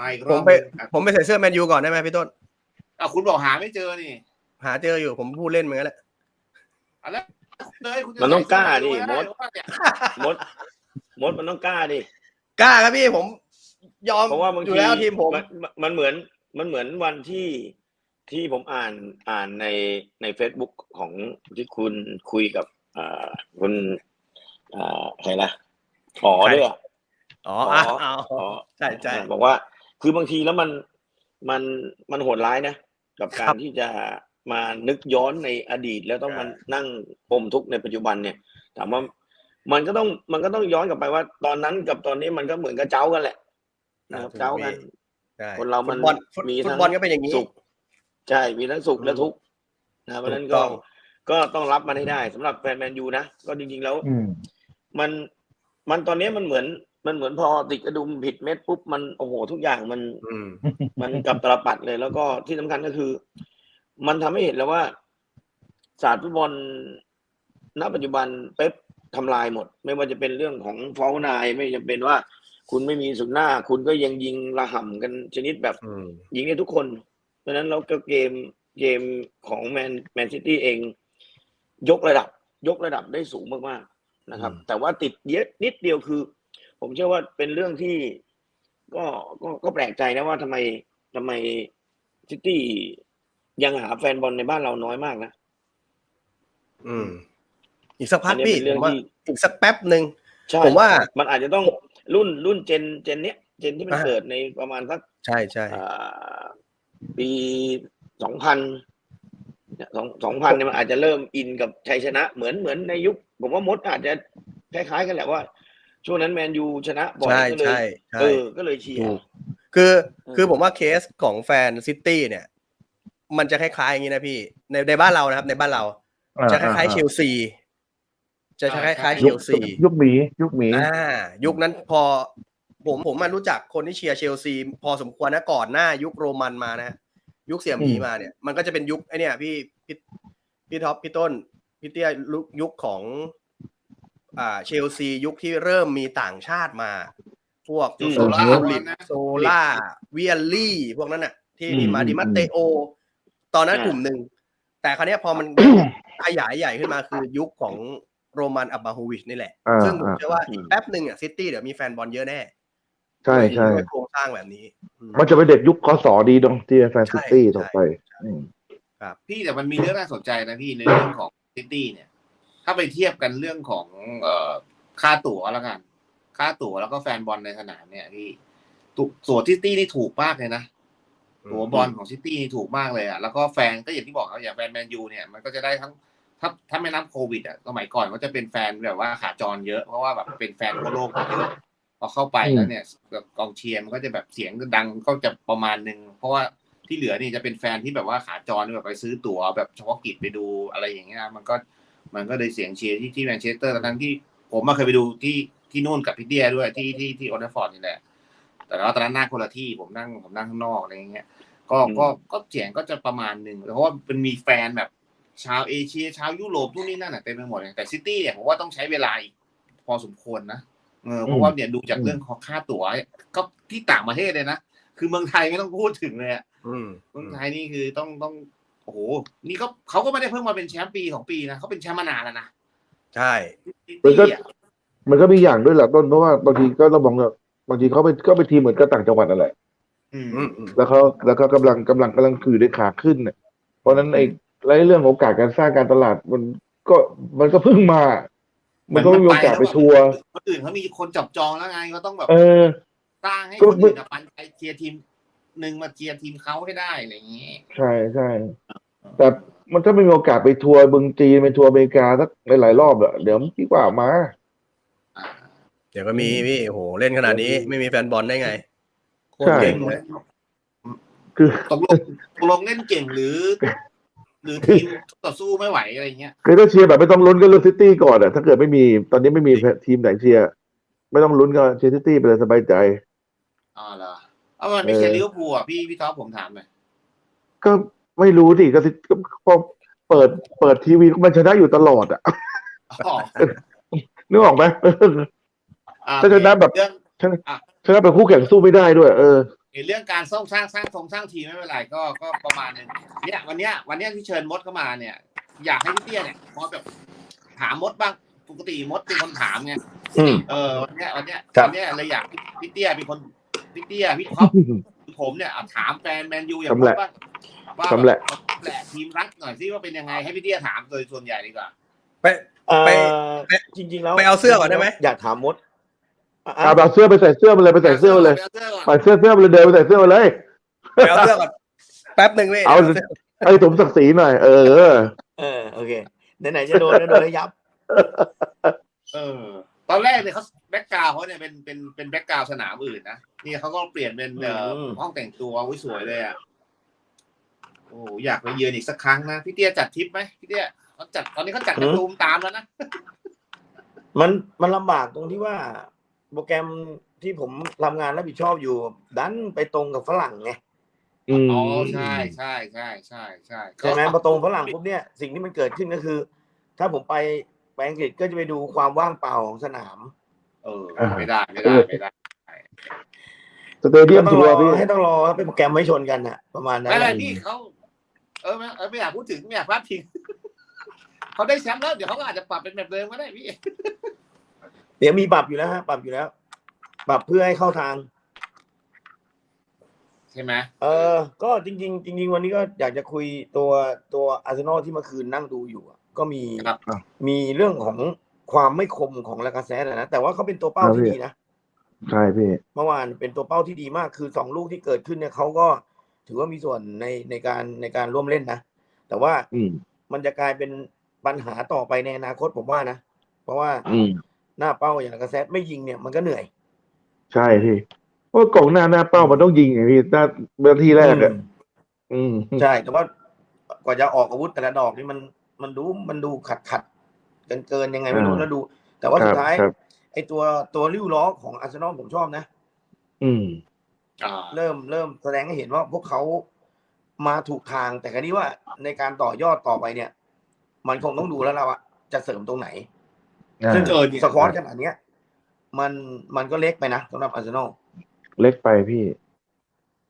มาอีกรผอมบไปหนึ่งอะผมไปใส่เสื้อแมนยูก่อนได้ไหมพี่ต้น อะคุณบอกหาไม่เจอนี่หาเจออยู่ผมพูดเล่นเหมือนกันแหละอะแล้วเลยคุณจะมันต้องกล้าดิใส่เสื้อมดไว่าเนี่ยมด มดมันต้องกล้าดิ กล้าครับพี่ผมยอมเพราะว่าบางอทียู่แล้วทีมผม นนมันเหมือนมันเหมือนวันที่ที่ผมอ่านอ่านในใน Facebook ของที่คุณคุยกับอ่าคุณอ่าใครนะอ๋อด้วยอะ อ๋ออ๋ออะเอาอ๋อใช่ใช่บอกว่า คือบางทีแล้วมันมันมันโหดร้ายนะ กับกาครัรบ ที่จะมานึกย้อนในอดีตแล้วต้องใช่มานั่งปมทุกข์ในปัจจุบันเนี่ย ถามว่ามันก็ต้องมันก็ต้องย้อนกลับไปว่า ตอนนั้นกับตอนนี้มันก็เหมือนกับเจ้ากันแหละนะครับเจ้ากันใช่คนเรามันฟุตบอลฟุตมีฟุทั้ตงบอลก็เป็นอย่างนี้ สุขใช่มีทั้งสุขอืมและทุกข์นะเพราะฉะนั้นถูกต้ก็อง ก็ต้องรับมันให้ได้สำหรับแฟนแมนยูนะ ก็จริงๆแล้ว อืม มันมันตอนนี้มันเหมือน มันเหมือนพอติดกระดุมผิดเม็ดปุ๊บมันโอ้โหทุกอย่างมันอืมมันกลับตลปัดเลย แล้วก็ที่สำคัญก็คือ มันทำให้เห็นแล้วว่า ศาสตร์ฟุตบอลณปัจจุบันเป๊ปทำลายหมด ไม่ว่าจะเป็นเรื่องของฟอลนายไม่จะเป็นว่า คุณไม่มีสุดหน้า คุณก็ยังยิงระห่ำกันชนิดแบบอืมยิงได้ทุกคน เพราะฉะนั้นเราก็เกมเกมของแมนแมนซิตี้เอง ยกระดับ ยกระดับได้สูงมากๆนะครับ แต่ว่าติดเยอะนิดเดียวคือ ผมเชื่อว่าเป็นเรื่องที่ก็ก็ก็แปลกใจนะว่าทำไมทำไมซิตี้ยังหาแฟนบอลในบ้านเราน้อยมากนะ อืม อีกสักพัอักนนี้พี่เป็นเรื่ผองมว่าที่ อีกสักแป๊บหนึ่ง ใช่ผมว่ามันอาจจะต้องรุ่นรุ่นเจนเจนเนี้ยเจนที่มันอ่า เกิดในประมาณสัก ใช่ใช่ อ่าปีสองพันสองสองพันเนี่ยมันอาจจะเริ่มอินกับชัยชนะเหมือนเหมือนในยุค ผมว่ามดอาจจะคล้ายๆกันแหละว่า ช่วงนั้นแมนยูชนะบ่อยใช่ก็เลใช่ยใช่เออก็เลยเชียถูร์กคือเออคือผมว่าเคสของแฟนซิตี้เนี่ย มันจะคล้ายๆอย่างนี้นะพี่ ในในบ้านเรานะครับ ในบ้านเรา จะคล้ายๆเชลซีจะคล้ายๆเชยุคลซียุคหมียุคหมีอ่า ยุคนั้นพอผมผมมารู้จักคนที่เชียร์เชลซี พอสมควรนะก่อนหน้า ยุคโรมันมานะยุคเสี่ยหมีอืมมาเนี่ย มันก็จะเป็นยุคไอเนี่ยพี่พี่พี่ท็อปพี่ต้นพี่เตี้ยลุยุคของ อ่าเชลซียุคที่เริ่มมีต่างชาติมา พวกอืม โซล่าโซล่าลิปนะโซล่าเวียลลี่ พวกนั้นน่ะ ที่อืมมีมาดิมัตเตโอ ตอนนั้นกลุ่มหนึ่ง แต่คราวเนี้ยพอมัน ขยายใหญ่ขึ้นมาคือยุคของโรมันอับบาฮูวิชนี่แหละ อ่าซึ่งผมอ่า เชื่อว่าอีกแป๊บหนึ่งอะซิตี้เดี๋ยวมีแฟนบอลเยอะแน่ใช่ใช่ ด้วยโครงสร้างแบบนี้อืม มันจะเป็นเด็กยุคคอสอดีตรงที่แฟนซิตี้ใช่ ต่อไปอืม พี่แต่มันมีเรื่องน่าสนใจนะพี่ในเรื่องของซิตี้เนี่ยถ้าไปเทียบกันเรื่องของเอ่อค่าตั๋วแล้วกัน ค่าตั๋วแล้วก็แฟนบอลในสนามเนี่ยพี่ตุตั๋วซิตี้นี่ถูกมากเลยนะตั๋วบอลของซิตี้นี่ถูกมากเลยอะแล้วก็แฟนก็อย่างที่บอกครับอย่างแฟนแมนยูเนี่ยมันก็จะได้ทั้งถ้าถ้าไม่นับโควิดอะสมัยก่อนก็จะเป็นแฟนแบบว่าขาจรเยอะเพราะว่าแบบเป็นแฟนทั่วโลกเยอะพอเข้าไปแล้วเนี่ยกองเชียร์มันก็จะแบบเสียงดังก็จะประมาณหนึ่งเพราะว่าที่เหลือนี่จะเป็นแฟนที่แบบว่าขาจรแบบไปซื้อตั๋วแบบเฉพาะกิจไปดูอะไรอย่างเงี้ยมันก็ มันก็เลยเสียงเชียร์ที่ที่แมนเชสเตอร์ทั้งที่ผมมาเคยไปดูที่ที่นู่นกับพี่เดียด้วยที่ที่ที่โอลด์แทราฟฟอร์ดนี่แหละแต่ว่าตอนนั้นนั่งคนละที่ผมนั่งผมนั่งข้างนอกอะไรอย่างเงี้ย ก็อืมก็ก็เสียงก็จะประมาณหนึ่งเพราะว่ามันมีแฟนแบบชาวเอเชียชาวยุโรปทุกนี่นั่นน่ะเต็มไปหมดเลยแต่ซิตี้เนี่ยผมว่าต้องใช้เวลาอีกพอสมควรนะเออเพราะว่าเนี่ยดูจากเรื่องของค่าตั๋วก็ที่ต่างประเทศเลยนะคือเมืองไทยไม่ต้องพูดถึงเลยอะอืมเมืองไทยนี่คือต้องต้อง โอ้โห นี่ก็เขาก็ไม่ได้เพิ่งมาเป็นแชมป์ปีของปีนะเขาเป็นแชมป์มานานแล้วนะใช่ซิมันก็ตี้อะมันก็มีอย่างด้วยแหละต้นเพราะว่าบางทีก็เรามองว่าบางทีเขาไปก็ไปทีมเหมือนกับต่างจังหวัดนั่นแหละอืมอืมอืมแล้วเขาแล้วก็กำลังกำลังกำลังคือในขาขึ้นเนี่ยเพราะฉะนั้นไอ้ไรเรื่องโอกาสการสร้างการตลาดมันก็มันก็เพิ่งมา มันก็ไม่มีโอกาสไปทัวร์คนอื่นเขามีคนจับจองแล้วไงก็ต้องแบบเออ สร้างให้ก็คนไม่อื่นอะปันใจเชียร์ทีม หนึ่งมาเชียร์ทีมเขาให้ได้อะไรอย่างนี้ใช่ใช่แต่มันถ้าไม่มีโอกาสไปทัวร์เมืองจีนไปทัวร์อเมริกาสักหลายๆรอบอะเดี๋ยวดีกว่ามาอ่าเดี๋ยวก็มีพี่โอ้โหเล่นขนาดนี้ไม่มีแฟนบอลได้ไงโคตรใช่เก่งเลยคือตกลงตกลงเล่นเก่งหรือ หรือทีมต่อสู้ไม่ไหวอะไรเงี้ยคือถ้าเชียร์แบบไม่ต้องลุ้นก็เลือกซิตี้ก่อนอะถ้าเกิดไม่มีตอนนี้ไม่มีทีมไหนเชียร์ไม่ต้องลุ้นก็เชียร์ซิตี้ไปเลยสบายใจอ๋อเหรอ เอามันไม่ใช่เออลิเวอร์พูลอะพี่พี่ท็อปผมถามหน่อยก็ไม่รู้ดิก็ซิก็พอเปิดเปิดทีวีมันชนะอยู่ตลอดอะอ๋อนึกออกไหมอ่ถ้าชนะแบบเรื่องชนะเป็นคู่แข่งสู้ไม่ได้ด้วย เออไอ้เรื่องการสร้างสร้างสร้างทรงสร้างทีมไม่เป็นไรก็ก็ประมาณนึงเนี่ยวันเนี้ยวันเนี้ยที่เชิญมดเข้ามาเนี่ย อยากให้พี่เตี้ยเนี่ยพอแบบถามมดบ้างปกติมดเป็นคนถามไงอืมเออวันเนี้ยวันเนี้ยครับวันเนี้ยเลยอยากให้พี่เตี้ยเป็นคน พี่เตี้ยพี่ท็อปผมเนี่ยเอาถามแฟนแมนยูอย่างมดบ้างว่าสำแหละแหละทีมรักหน่อยซิว่าเป็นยังไงให้พี่เตี้ยถามโดยส่วนใหญ่ดีกว่าไปเอ่อไปจริง ๆ แล้วไปเอาเสื้อก่อนได้ไหมอยากถามมดอะเอาเอาเสื้อไปใส่เสื้อมาเลยไปใส่เสื้อมาเลยอาสื้อก่อนใส่เสื้อเสื้อมาเลยเดินไปใส่เสื้อมาเลยไปเอาเสื้อก่อนแป๊บหนึ่งพี่เอาดี๋ยวสื้ไอ้สมศักดิ์ศรีหน่อยเออเออโอเคไหนๆจะโดนแล้วโดนแล้วยับ เออ ตอนแรกเนี่ยเขาแบ็กกราวเขาเนี่ยเป็นเป็นเป็นแบ็กกราวสนามอื่นนะนี่เขาก็เปลี่ยนเป็นเอ่ออม ห้องแต่งตัวอุ้ยสวยเลยอะโอ้อยากไปเยือนอีกสักครั้งนะพี่เตี้ยจัดทริปไหมพี่เตี้ยเขาจัดตอนนี้เขาจัดกระตูมตามแล้วนะมันมันลำบากตรงที่ว่า โปรแกรมที่ผมทำงานรับผิดชอบอยู่ ดันไปตรงกับฝรั่งไงอืมอ๋อใช่ใช่ใช่ใช่ใช่ใช่ไหมพอตรงฝรั่งปุ๊บเนี่ยสิ่งที่มันเกิดขึ้นก็คือ ถ้าผมไป ไปอังกฤษก็จะไปดูความว่างเปล่าของสนาม เออ ไม่ได้ไม่ได้ไม่ได้สเตเดียมก็ต้อทังวรอร์พี่ให้ต้องรอให้โปรแกรมไม่ชนกันน่ะประมาณนั้นไม่แหไรละพี่เขาเออไม่เออไม่อยากพูดถึงไม่อยากพลาดพิงเขาได้แชมป์แล้วเดี๋ยวเขาก็อาจจะปรับเป็นแบบเดิมก็ได้พี่เดี๋ยวมีปรับอยู่แล้วฮะปรับอยู่แล้ว ปรับเพื่อให้เข้าทาง ใช่ไหมเออ ก็จริง ๆ จริง ๆ วันนี้ก็อยากจะคุยตัวตัวอาร์เซนอลที่เมื่อคืนนั่งดูอยู่อะ ก็มีครับ มีเรื่องของความไม่คมของลากาเซตนะแต่ว่าเขาเป็นตัวเป้าที่ดีนะใช่พี่ เมื่อวานเป็นตัวเป้าที่ดีมากคือสองลูกที่เกิดขึ้นเนี่ยเขาก็ถือว่ามีส่วนในในการในการร่วมเล่นนะแต่ว่าอืม มันจะกลายเป็นปัญหาต่อไปในอนาคตผมว่านะเพราะว่าอืม หน้าเป้าอย่างลากาเซตไม่ยิงเนี่ยมันก็เหนื่อยใช่พี่เพราะกล่องหน้าหน้าเป้ามันต้องยิงไงพี่หน้าเบอร์ที่แรกอะอืม ใช่แต่ว่ากว่าจะออกอาวุธแต่ละดอกนี่มัน มันดูมันดูขัดขัดเกินเกินยังไงไม่รู้อ่าแล้วดู แต่ว่าครับสุดท้ายครับไอตัวตัวริ้วล้อของอาร์เซนอลผมชอบนะ อืมอ่าเริ่มเริ่มแสดงให้เห็นว่าพวกเขามาถูกทางแต่ครั้นี้ว่าในการต่อยอดต่อไปเนี่ย มันคงต้องดูแล้วเราอะจะเสริมตรงไหนอ่าซึ่งเออเนี่ยสควอตขนาดเนี้ย มันมันก็เล็กไปนะสำหรับอาร์เซนอลเล็กไปพี่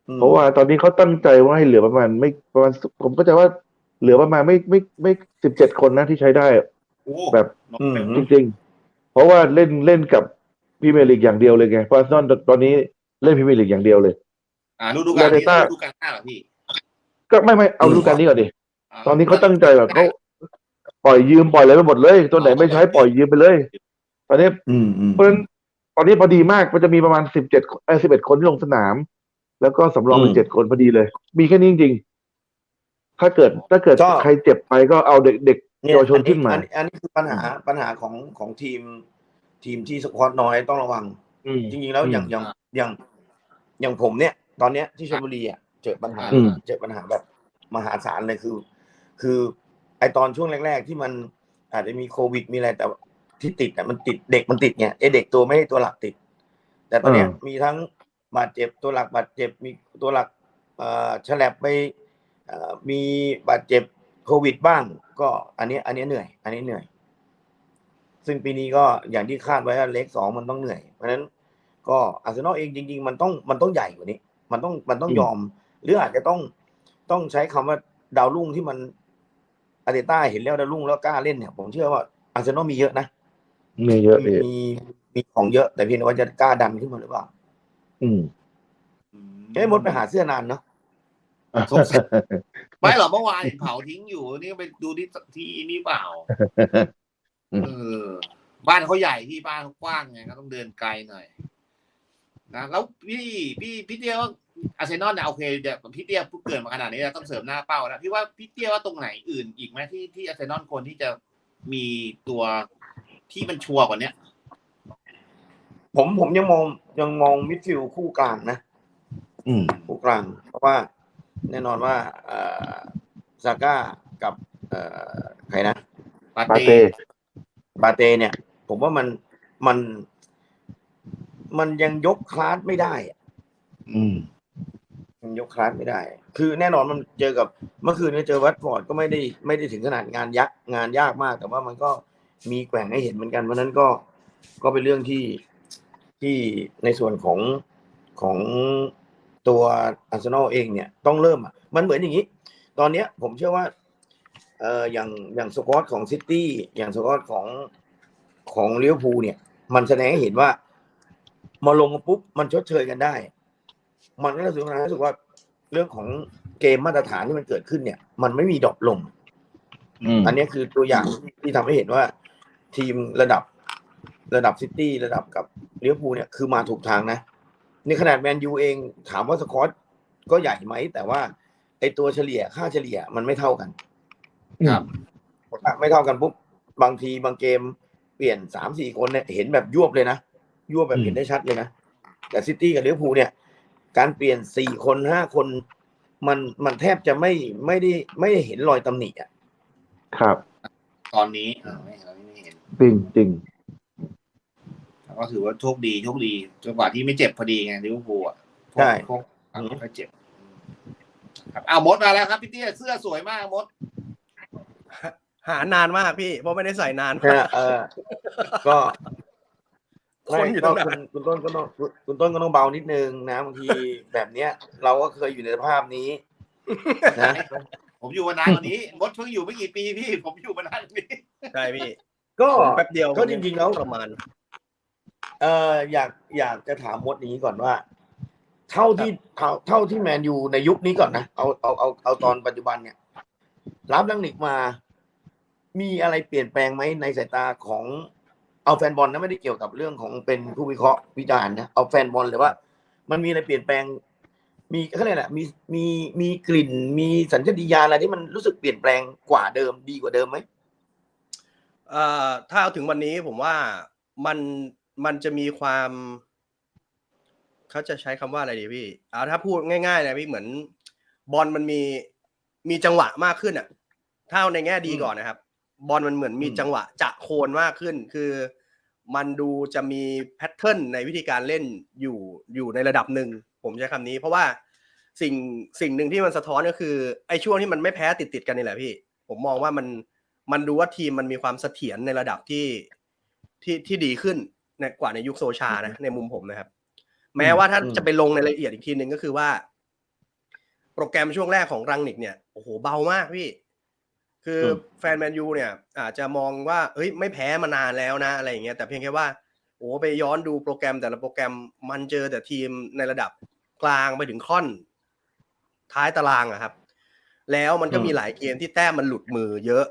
อืมเพราะว่าตอนนี้เขาตั้งใจว่าให้เหลือประมาณไม่ประมาณผมก็จะว่า เหลือประมาณไม่ไม่ไม่สิบเจ็ดคนนะที่ใช้ได้โอ้แบบอืมจริงๆ เพราะว่าเล่นเล่นกับพรีเมียร์ลีกอย่างเดียวเลยไงเพราะอาร์เซนอลตอนนี้เล่นพรีเมียร์ลีกอย่างเดียวเลย อ่าฤดูกาลนี้ Data ฤดูกาลหน้าเหรอพี่ ก็ไม่ไม่เอาอืมฤดูกาลนี้ก่อนดิาตอนนี้เขาตั้งใจแบบเขาปล่อยยืมปล่อยอะไรไปหมดเลยตัวไหนไม่ใช้ปล่อยยืมไปเลย ตอนนี้อืมอืมเพราะฉะนั้นตอนนี้พอดีมากมันจะมีประมาณสิบเจ็ดเอสิบเอ็ดคนที่ลงสนาม แล้วก็สำรองเป็นเจ็ดคนพอดีเลย มีแค่นี้จริงๆ ถ้าเกิดถ้าเกิดก็ใครเจ็บไปก็เอาเด็กเด็กเนี่ยเยาวชนขึ้นมาอัอัอันนี้คือปัญหาปัญหาของของทีม ทีมที่สควอตน้อยต้องระวังอืมจริงๆแล้วอย่างอืมอย่างอย่างอย่างผมเนี่ย ตอนเนี้ยที่ชลบุรีอะเจอปัญหาอืมเจอปัญหาแบบมหาศาลเลยคือ คือไอตอนช่วงแรก ๆ ที่มันอาจจะมีโควิดมีอะไรแต่ที่ติดอะมันติดเด็กมันติดไงไอเด็กตัวไม่ได้ตัวหลักติด แต่ตอนเนี้ยมีทั้งบาดเจ็บตัวหลักบาดเจ็บมีตัวหลักเอ่อฉลับไปเอ่อ มีบาดเจ็บโควิดบ้าง ก็อันนี้ อันนี้เหนื่อย อันนี้เหนื่อย ซึ่งปีนี้ก็อย่างที่คาดไว้ว่าเล็กสองมันต้องเหนื่อย เพราะฉะนั้นก็อาร์เซนอลเองจริง ๆ มันต้องมันต้องใหญ่กว่านี้ มันต้องมันต้องอืมยอม หรืออาจจะต้องต้องใช้คำว่าดาวรุ่งที่มันอาร์เตต้าเห็นแล้วดาวรุ่งแล้วกล้าเล่นเนี่ย ผมเชื่อว่าอาร์เซนอลมีเยอะนะมีเยอะมีพี่มีมีของเยอะแต่เพียงแต่ว่าจะกล้าดันขึ้นมาหรือเปล่า อืมเอ้ยมดไปหาเสื้อนานเนาะสงสัย ไม่หรอกเมื่อวานเห็นเผาทิ้งอยู่ นี่ก็ไปดูที่ที่นี่เปล่าอืมเออบ้านเขาใหญ่ที่บ้านเขากว้างไงก็ต้องเดินไกลหน่อยนะแล้วพี่พี่พี่เตี้ยว่าอาร์เซนอลเนี่ยโอเคเดี๋ยวพี่เตี้ยพูดเกินมาขนาดนี้แล้วต้องเสริมหน้าเป้าแล้วพี่ว่าพี่เตี้ยว่าตรงไหนอื่นอีกไหมที่ที่อาร์เซนอลคนที่จะมีตัวที่มันชัวร์กว่าเนี้ยผมผมยังมองยังมองมิดฟิลด์คู่กลางนะ อืมคู่กลางเพราะว่า แน่นอนว่าเอ่อซาก้ากับเอ่อใครนะปาปาเต้เต้บาเตเนี่ย ผมว่ามันมัน มันยังยกคลาสไม่ได้อะอืมยังยกคลาสไม่ได้ คือแน่นอนมันเจอกับ เมื่อคืนเนี่ยเจอวัตฟอร์ดก็ไม่ได้ไม่ได้ถึงขนาดงานยักษ์งานยากมาก แต่ว่ามันก็มีแกว่งให้เห็นเหมือนกันเพราะฉะนั้นก็ก็เป็นเรื่องที่ที่ในส่วนของของ ตัวอาร์เซนอลเองเนี่ยต้องเริ่มอะมันเหมือนอย่างนี้ ตอนเนี้ยผมเชื่อว่าเอ่ออย่างอย่างสกอตของซิตี้อย่างสกอตของของลิเวอร์พูลเนี่ย มันแสดงให้เห็นว่ามาลงมาปุ๊บมันชดเชยกันได้ มันก็รู้สึกรู้สึกว่าเรื่องของเกมมาตรฐานที่มันเกิดขึ้นเนี่ย มันไม่มีดรอปลงอืมอันนี้คือตัวอย่างที่ทำให้เห็นว่า ทีมระดับระดับซิตี้ระดับกับลิเวอร์พูลเนี่ยคือมาถูกทางนะ นี่ขนาดแมนยูเองถามว่าสกอตก็ใหญ่ไหม แต่ว่าไอตัวเฉลี่ยค่าเฉลี่ยมันไม่เท่ากันครับไม่เท่ากันปุ๊บบางทีบางเกมเปลี่ยนสามสี่คนเนี่ยเห็นแบบยวบเลยนะยวบแบบเห็นได้ชัดเลยนะแต่ซิตี้กับลิเวอร์พูลเนี่ย การเปลี่ยนสี่คนห้าคนมันมันแทบจะไม่ไม่ได้ไม่ได้เห็นรอยตำหนิอะครับ ตอนนี้เออไม่เราไม่เห็นจริงจริง ก็ถือว่าโชคดีโชคดีจนกว่าที่ไม่เจ็บพอดีไงลิเวอร์พูลอะพวกใช่พวกอะก็เจ็บ ครับอ้าวมดมาแล้วครับพี่เตี้ยเสื้อสวยมากมด หานานมากพี่ เพราะไม่ได้ใส่นานนะฮะเออ ก็คนอยู่ตรงไหนไม่ก็คุณคุณต้นก็ต้องคุณต้นก็ต้องเบานิดนึงนะบางทีแบบเนี้ย เราก็เคยอยู่ในสภาพนี้นะผมอยู่มานานกว่านี้มดเพิ่งอยู่ไม่กี่ปีพี่ ผมอยู่มานานกว่านี้ใช่พี่ ก็แป๊บเดียวก็จริงๆแล้วประมาณ เอออยากอยากจะถามมดอย่างนี้ก่อนว่า เท่าที่เท่าเท่าที่แมนยูในยุคนี้ก่อนนะเอาเอาเอาเอาตอนปัจจุบันเนี่ย รับลังนิกมา มีอะไรเปลี่ยนแปลงไหมในสายตาของเอาแฟนบอลนะไม่ได้เกี่ยวกับเรื่องของเป็นผู้วิเคราะห์วิจารณ์นะเอาแฟนบอลเลยว่า มันมีอะไรเปลี่ยนแปลง มีเขาเรียกอะไรมีมีมีกลิ่น มีสัญชาตญาณอะไรที่มันรู้สึกเปลี่ยนแปลงกว่าเดิมดีกว่าเดิมไหมเอ่อถ้าเอาถึงวันนี้ผมว่ามัน มันจะมีความเขาจะใช้คำว่าอะไรดีพี่เอาถ้าพูดง่ายๆเลยพี่เหมือนบอลมันมีมีจังหวะมากขึ้นอะถ้าในแง่ดีก่อนนะครับ บอลมันเหมือนมีจังหวะจะโคนมากขึ้น คือมันดูจะมีแพทเทิร์นในวิธีการเล่นอยู่อยู่ในระดับหนึ่งผมใช้คำนี้ เพราะว่าสิ่งสิ่งหนึ่งที่มันสะท้อนก็คือไอ้ช่วงที่มันไม่แพ้ติดติดๆกันนี่แหละพี่ ผมมองว่ามันมันดูว่าทีมมันมีความเสถียรในระดับที่ที่ที่ดีขึ้น ในกว่าในยุคโซชานะในมุมผมนะครับ แม้ว่าถ้าอืมจะไปลงในรายละเอียดอีกทีหนึ่งก็คือว่า โปรแกรมช่วงแรกของรังนิกเนี่ยโอ้โหเบามากพี่ คืออมแฟนแมนยูเนี่ย อาจจะมองว่าเฮ้ยไม่แพ้มานานแล้วนะอะไรอย่างเงี้ยแต่เพียงแค่ว่าโอ้ไปย้อนดูโปรแกรมแต่ละโปรแกรมมันเจอแต่ทีมในระดับกลางไปถึงค่อน ท้ายตารางอะครับ แล้วมันก็มีหลายเกมที่แต้มมันหลุดมือเยอะ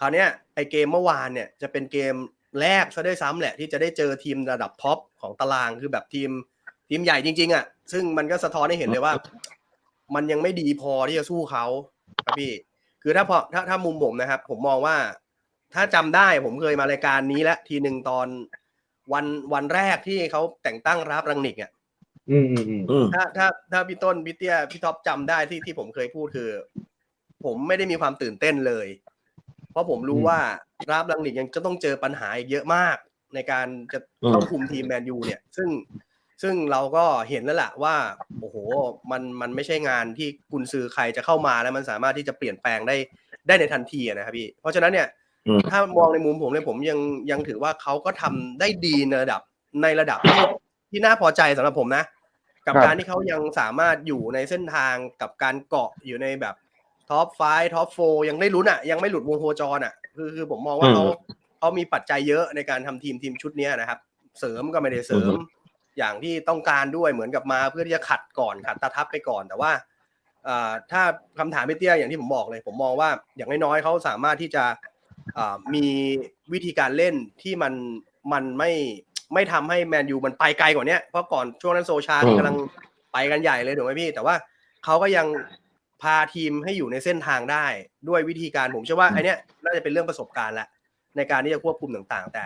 คราวเนี้ยไอเกมเมื่อวานเนี่ยจะเป็นเกม แรกซะด้วยซ้ำแหละที่จะได้เจอทีมระดับท็อปของตารางคือแบบทีมทีมใหญ่จริง ๆ อะ ซึ่งมันก็สะท้อนให้เห็นเลยว่า มันยังไม่ดีพอที่จะสู้เขาครับพี่ คือถ้าพอถ้าถ้ามุมผมนะครับ ผมมองว่า ถ้าจำได้ผมเคยมารายการนี้แล้วทีหนึ่งตอนวันวันแรกที่เขาแต่งตั้งรับรังนิกอะอืมอืมอืมอืมถ้าถ้าถ้าพี่ต้นพี่เตี้ยพี่ท็อปจำได้ที่ที่ผมเคยพูดคือ ผมไม่ได้มีความตื่นเต้นเลย เพราะผมรู้ว่า ราบลังนิกยังจะต้องเจอปัญหาอีกเยอะมาก ในการจะเข้าคุมทีมแมนยูเนี่ย ซึ่งซึ่งเราก็เห็นแล้วล่ะว่าโอ้โหมันมันไม่ใช่งานที่กุนซือใครจะเข้ามาแล้วมันสามารถที่จะเปลี่ยนแปลงได้ได้ในทันทีอะนะครับพี่เพราะฉะนั้นเนี่ยอืมถ้ามองในมุมผมเนี่ยผมยังยังถือว่าเขาก็ทำได้ดีในระดับในระดับที่ที่น่าพอใจสำหรับผมนะกับครับการที่เขายังสามารถอยู่ในเส้นทางกับการเกาะอยู่ในแบบท็อปไฟท็อปโฟยังได้ลุ้นอะยังไม่หลุดวงโคจรอะ คือคือผมมองว่าเขาอืมเขามีปัจจัยเยอะในการทำทีมทีมชุดเนี้ยนะครับ เสริมก็ไม่ได้เสริม อย่างที่ต้องการด้วยเหมือนกับมาเพื่อที่จะขัดก่อนขัดตาทับไปก่อน แต่ว่าอ่าถ้าคำถามพี่เตี้ยอย่างที่ผมบอกเลย ผมมองว่าอย่างน้อยๆเขาสามารถที่จะอ่ามีวิธีการเล่นที่มันมันไม่ไม่ทำให้แมนยูมันไปไกลกว่าเนี้ยเพราะก่อนช่วงนั้นโซชานี่กำลังไปกันใหญ่เลยถูกไหมพี่ แต่ว่าเขาก็ยังพาทีมให้อยู่ในเส้นทางได้ด้วยวิธีการผมเชื่อว่าไอเนี้ย น่าจะเป็นเรื่องประสบการณ์แหละในการที่จะควบคุมต่างๆ แต่